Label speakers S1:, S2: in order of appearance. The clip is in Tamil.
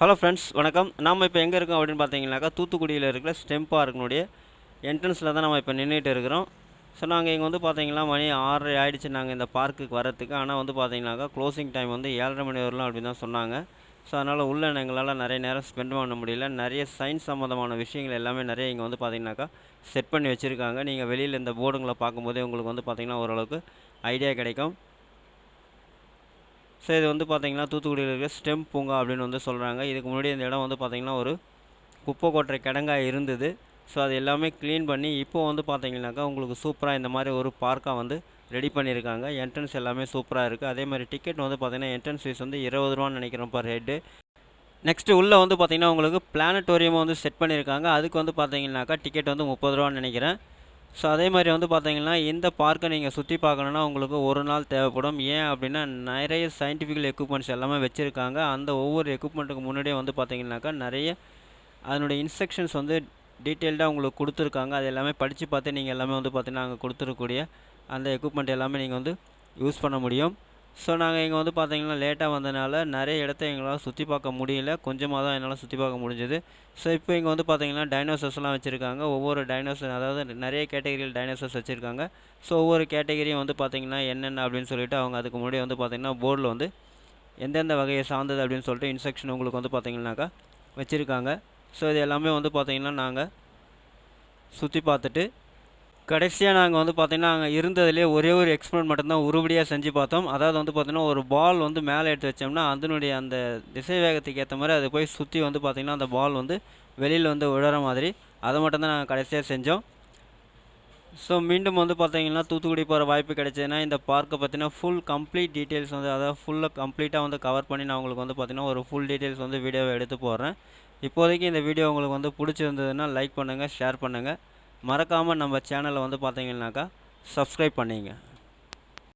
S1: ஹலோ ஃப்ரெண்ட்ஸ் வணக்கம். நாம் இப்போ எங்கே இருக்கோம் அப்படின்னு பார்த்தீங்கன்னாக்கா தூத்துக்குடியில் இருக்கிற ஸ்டெம் பார்க்கினுடைய என்ட்ரன்ஸில் தான் நம்ம இப்போ நின்றுட்டு இருக்கிறோம். ஸோ நாங்கள் இங்கே வந்து பார்த்தீங்கன்னா மணி ஆறரை ஆயிடுச்சு நாங்கள் இந்த பார்க்குக்கு வரத்துக்கு ஆனால் வந்து பார்த்தீங்கன்னாக்கா க்ளோசிங் டைம் வந்து ஏழரை மணி வரலாம் அப்படின்னு தான் சொன்னாங்க. ஸோ அதனால் உள்ளே எங்களால் நிறைய நேரம் ஸ்பெண்ட் பண்ண முடியல. நிறைய சயின்ஸ் சம்மந்தமான விஷயங்கள் எல்லாமே நிறைய இங்கே வந்து பார்த்திங்கனாக்கா செட் பண்ணி வச்சுருக்காங்க. நீங்கள் வெளியில் இந்த போர்டுங்களை பார்க்கும்போதே உங்களுக்கு வந்து பார்த்திங்கன்னா ஓரளவுக்கு ஐடியா கிடைக்கும். ஸோ இது வந்து பார்த்தீங்கன்னா தூத்துக்குடியில் இருக்கிற ஸ்டெம் பூங்கா அப்படின்னு வந்து சொல்கிறாங்க இதுக்கு முன்னாடி இந்த இடம் வந்து பார்த்திங்கன்னா ஒரு குப்பை கொட்டுற கிடங்காக இருந்தது. ஸோ அது எல்லாமே க்ளீன் பண்ணி இப்போ வந்து பார்த்திங்கனாக்கா உங்களுக்கு சூப்பராக இந்த மாதிரி ஒரு பார்க்காக வந்து ரெடி பண்ணியிருக்காங்க என்ட்ரன்ஸ் எல்லாமே சூப்பராக இருக்குது அதே மாதிரி டிக்கெட் வந்து பார்த்திங்கன்னா என்ட்ரன்ஸ் ஃபீஸ் வந்து இருபது ரூபான்னு நினைக்கிறோம் பர் ஹெட்டு நெக்ஸ்ட்டு உள்ளே வந்து பார்த்திங்கன்னா உங்களுக்கு பிளானட்டோரியமும் வந்து செட் பண்ணியிருக்காங்க அதுக்கு வந்து பார்த்திங்கனாக்கா டிக்கெட் வந்து முப்பது ரூபான்னு நினைக்கிறேன். ஸோ அதே மாதிரி வந்து பார்த்தீங்கன்னா இந்த பார்க்கை நீங்கள் சுற்றி பார்க்கணுன்னா உங்களுக்கு ஒரு நாள் தேவைப்படும். ஏன் அப்படின்னா நிறைய சயின்டிஃபிக்கல் எக்யூப்மெண்ட்ஸ் எல்லாமே வச்சுருக்காங்க. அந்த ஒவ்வொரு எக்யூப்மெண்ட்டுக்கு முன்னாடியே வந்து பார்த்தீங்கன்னாக்கா நிறைய அதனுடைய இன்ஸ்ட்ரக்ஷன்ஸ் வந்து டீட்டெயில்டாக உங்களுக்கு கொடுத்துருக்காங்க. அது எல்லாமே படித்து பார்த்து நீங்கள் எல்லாமே வந்து பார்த்தீங்கன்னா அங்கே கொடுத்துருக்கக்கூடிய அந்த எக்யூப்மெண்ட் எல்லாமே நீங்கள் வந்து யூஸ் பண்ண முடியும். ஸோ நாங்கள் இங்கே வந்து பார்த்தீங்கன்னா லேட்டாக வந்தனால நிறைய இடத்த எங்களால் சுற்றி பார்க்க முடியல. கொஞ்சமாக தான் என்னால் சுற்றி பார்க்க முடிஞ்சது. ஸோ இப்போ இங்கே வந்து பார்த்தீங்கன்னா டைனோசர்ஸ்லாம் வச்சுருக்காங்க. ஒவ்வொரு டைனோசர் அதாவது நிறைய கேட்டகரியில் டைனோசர்ஸ் வச்சுருக்காங்க. ஸோ ஒவ்வொரு கேட்டகரியும் வந்து பார்த்தீங்கன்னா என்னென்ன அப்படின்னு சொல்லிட்டு அவங்க அதுக்கு முன்னாடி வந்து பார்த்திங்கன்னா போர்டில் வந்து எந்தெந்த வகையை சார்ந்தது அப்படின்னு சொல்லிட்டு இன்ஸ்ட்ரக்ஷன் உங்களுக்கு வந்து பார்த்தீங்கன்னாக்கா வச்சுருக்காங்க. ஸோ இது எல்லாமே வந்து பார்த்திங்கன்னா நாங்கள் சுற்றி பார்த்துட்டு கடைசியாக நாங்கள் வந்து பார்த்திங்கன்னா அங்கே இருந்ததுலேயே ஒரே ஒரு எக்ஸ்பெரிமெண்ட் மட்டும்தான் உருபடியாக செஞ்சு பார்த்தோம். அதாவது வந்து பார்த்திங்கன்னா ஒரு பால் வந்து மேலே எடுத்து வச்சோம்னா அதனுடைய அந்த திசை வேகத்துக்கு ஏற்ற மாதிரி அது போய் சுற்றி வந்து பார்த்திங்கன்னா அந்த பால் வந்து வெளியில் வந்து விழற மாதிரி அதை மட்டும்தான் நாங்கள் கடைசியாக செஞ்சோம். ஸோ மீண்டும் வந்து பார்த்தீங்கன்னா தூத்துக்குடி போகிற வாய்ப்பு கிடைச்சதுன்னா இந்த பார்க்கை பார்த்தீங்கன்னா ஃபுல் கம்ப்ளீட் டீட்டெயில்ஸ் வந்து அதாவது ஃபுல்லாக கம்ப்ளீட்டாக வந்து கவர் பண்ணி நான் உங்களுக்கு வந்து பார்த்திங்கன்னா ஒரு ஃபுல் டீட்டெயில்ஸ் வந்து வீடியோவை எடுத்து போடுறேன். இப்போதைக்கு இந்த வீடியோ உங்களுக்கு வந்து பிடிச்சிருந்ததுன்னா லைக் பண்ணுங்கள் ஷேர் பண்ணுங்கள் மறக்காமல் நம்ம சேனலை வந்து பார்த்தீங்கன்னாக்கா சப்ஸ்கிரைப் பண்ணிங்க.